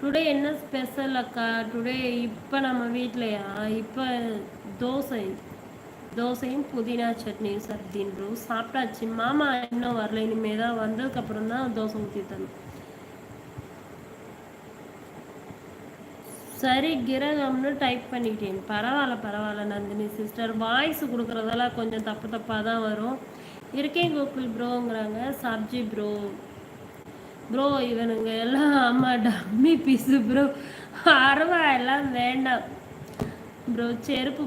Today என்ன special அக்கா? Today இப்போ நம்ம வீட்லையா? இப்போ தோசை. தோசையும் புதினா சட்னியும் சார் ப்ரோ சாப்பிட்டாச்சு. மாமா இன்னும் வரல. இனிமே தான் வந்ததுக்கப்புறம் தான் தோசை ஊற்றி தரணும். சரி கிரகம்னு டைப் பண்ணிட்டேன். பரவாயில்ல பரவாயில்ல நந்தினி சிஸ்டர் வாய்ஸ் கொடுக்குறதெல்லாம் கொஞ்சம் தப்பு தப்பாக தான் வரும். இருக்கேன் கோகுல் ப்ரோங்கிறாங்க சப்ஜி ப்ரோ ப்ரோ இவனுங்க எல்லாம் அம்மா டம்மி பீஸு ப்ரோ அரவா எல்லாம் வேண்டாம். ப்ரோ செருப்பு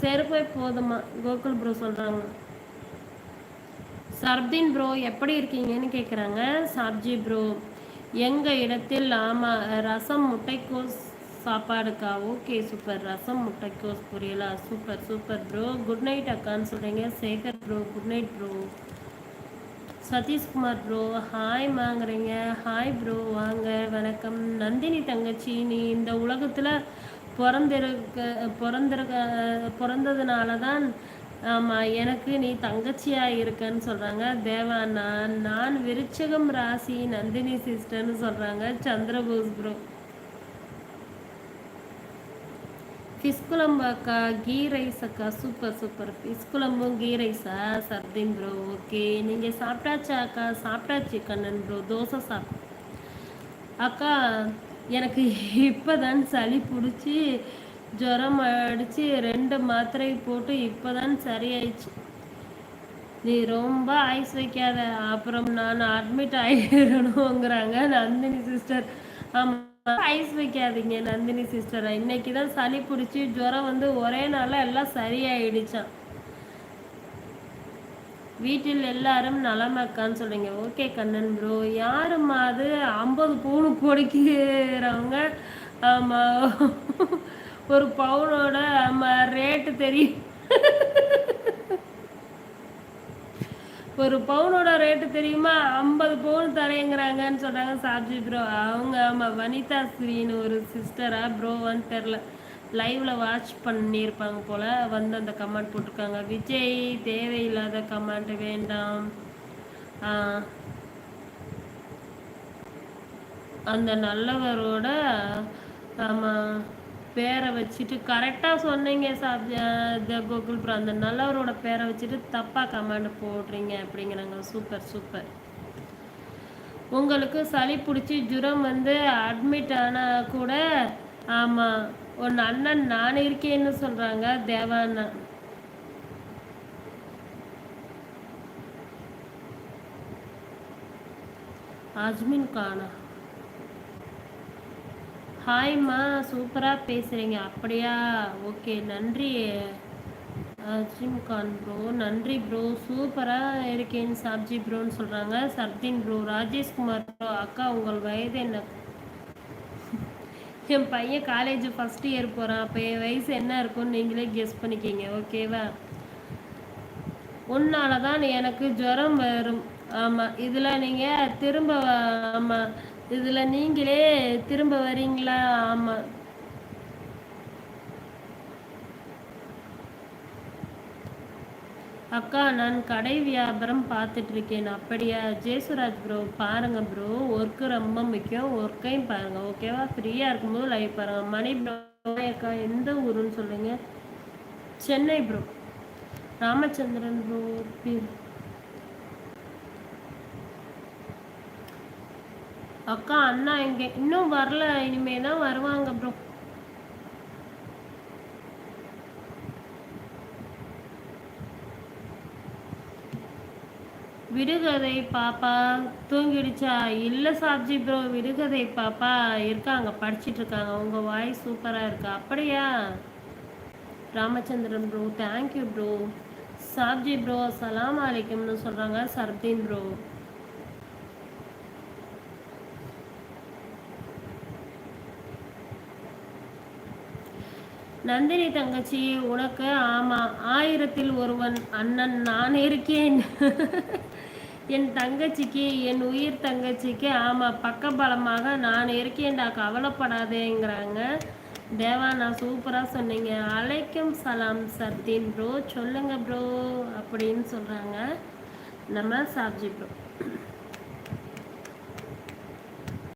செருப்பே போதுமா கோகுல் ப்ரோ சொல்கிறாங்க சர்தீன் ப்ரோ எப்படி இருக்கீங்கன்னு கேட்குறாங்க சாப்ஜி ப்ரோ எங்கள் இடத்தில் ஆமாம் ரசம் முட்டைக்கோஸ் சாப்பாடுக்கா ஓகே சூப்பர் ரசம் முட்டைக்கோஸ் புரியலா? Super super bro good night அக்கான்னு சொல்கிறீங்க Sekar bro good night bro Sathishkumar bro hi வாங்குறீங்க. ஹாய் ப்ரோ வாங்க வணக்கம். நந்தினி தங்கச்சி நீ இந்த உலகத்தில் பிறந்திருக்க பிறந்திருக்க பிறந்ததுனால தான் ஆமாம் எனக்கு நீ தங்கச்சியாக இருக்கன்னு சொல்கிறாங்க தேவா நான் நான் விருச்சகம் ராசி நந்தினி சிஸ்டர்னு சொல்கிறாங்க சந்திரபோஸ் ப்ரோ ஃபிஷ் குழம்பு அக்கா கீ ரைஸ் அக்கா சூப்பர் சூப்பர் ஃபிஷ் குழம்பும் கீ ரைஸா சர்தின் ப்ரோ ஓகே நீங்கள் சாப்பிட்டாச்சா அக்கா? சாப்பிட்டாச்சு கண்ணன் ப்ரோ தோசை சாப். அக்கா எனக்கு இப்போ தான் சளி பிடிச்சி ஜுரம் அடித்து ரெண்டு மாத்திரை போட்டு இப்போ தான் சரியாயிடுச்சு. நீ ரொம்ப ஐஸ் வைக்காத. அப்புறம் நான் அட்மிட் ஆகிடணுங்கிறாங்க நந்தினி சிஸ்டர் ஆமாம் ஐஸ் வைக்காதீங்க நந்தினி சிஸ்டர் இன்னைக்கு தான் சளி பிடிச்சி ஜுரம் வந்து ஒரே நாளில் எல்லாம் சரியாயிடுச்சான் வீட்டில் எல்லாரும் நலமாக்கான்னு சொல்றீங்க. ஓகே கண்ணன் ப்ரோ யாரும்மா அது? ஐம்பது பவுனு கொடுக்கிறவங்க ஆமாம் ஒரு பவுனோட ஆமாம் ரேட்டு தெரியும். ஒரு பவுனோட ரேட்டு தெரியுமா? ஐம்பது பவுன் தரையங்கிறாங்கன்னு சொன்னாங்க சாப்ஜி ப்ரோ அவங்க ஆமாம் வனிதா ஸ்ரீன்னு ஒரு சிஸ்டரா ப்ரோவான்னு தெரில லைவில் வாட்ச் பண்ணியிருப்பாங்க போல். வந்து அந்த கமெண்ட் போட்டிருக்காங்க. விஜய் தேவையில்லாத கமெண்ட் வேண்டாம். அந்த நல்லவரோட ஆமாம் பேரை வச்சுட்டு கரெக்டாக சொன்னீங்க சாப் கோகுல் ப்ரோ அந்த நல்லவரோட பேரை வச்சுட்டு தப்பாக கமெண்ட் போடுறீங்க அப்படிங்கிறாங்க. Super super. உங்களுக்கு சளி பிடிச்சி ஜுரம் வந்து அட்மிட் ஆனால் கூட ஆமாம் உன் அண்ணன் நான் இருக்கேன்னு சொல்கிறாங்க தேவாண்ணா அஜ்மின் கானா ஹாய்மா சூப்பராக பேசுகிறீங்க அப்படியா? ஓகே நன்றி. அஜிம்கான் ப்ரோ நன்றி ப்ரோ சூப்பராக இருக்கேன் சாப்ஜி ப்ரோன்னு சொல்கிறாங்க சர்தீன் ப்ரோ ராஜேஷ்குமார் ப்ரோ அக்கா உங்கள் வயது என்ன? என் பையன் காலேஜ் ஃபஸ்ட் இயர் போகிறான் அப்போ என் வயசு என்ன இருக்கும்னு நீங்களே கெஸ் பண்ணிக்கிங்க ஓகேவா உன்னால தான் எனக்கு ஜுரம் வரும். ஆமாம் இதில் நீங்கள் திரும்ப ஆமாம் இதில் நீங்களே திரும்ப வரீங்களா? ஆமாம் அக்கா நான் கடை வியாபாரம் பார்த்துட்ருக்கேன் அப்படியா? ஜேசுராஜ் ப்ரோ பாருங்க ப்ரோ ஒர்க்கு ரொம்ப முக்கியம். ஒர்க்கையும் பாருங்கள் ஓகேவா ஃப்ரீயாக இருக்கும்போது லைவ் பாருங்கள் மணி ப்ரோ அக்கா. எந்த ஊருன்னு சொல்லுங்க. Chennai bro Ramachandran bro. அக்கா அண்ணா இங்க இன்னும் வரல. இனிமே தான் வருவாங்க ப்ரோ விடுகதை பாப்பா. தூங்கிடுச்சா? இல்லை சாப்ஜி ப்ரோ விடுகதை பாப்பா. இருக்காங்க படிச்சிட்டு இருக்காங்க. உங்கள் வாய்ஸ் சூப்பராக இருக்கு. அப்படியா? Ramachandran bro thank you bro sabzi bro சலாம் அலைக்கும்னு சொல்கிறாங்க சர்தீன் ப்ரோ நந்தினி தங்கச்சி உனக்கு ஆமா ஆயிரத்தில் ஒருவன் அண்ணன் நான் இருக்கேன். என் தங்கச்சிக்கு என் உயிர் தங்கச்சிக்கு ஆமா பக்கபலமாக நான் இருக்கேன்டா கவலைப்படாதேங்கிறாங்க. தேவா நான் சூப்பராக சொன்னீங்க. அலைக்கும் சலாம் சர்தீன் ப்ரோ சொல்லுங்க ப்ரோ அப்படின்னு சொல்கிறாங்க நம்ம சாப்ஜி ப்ரோ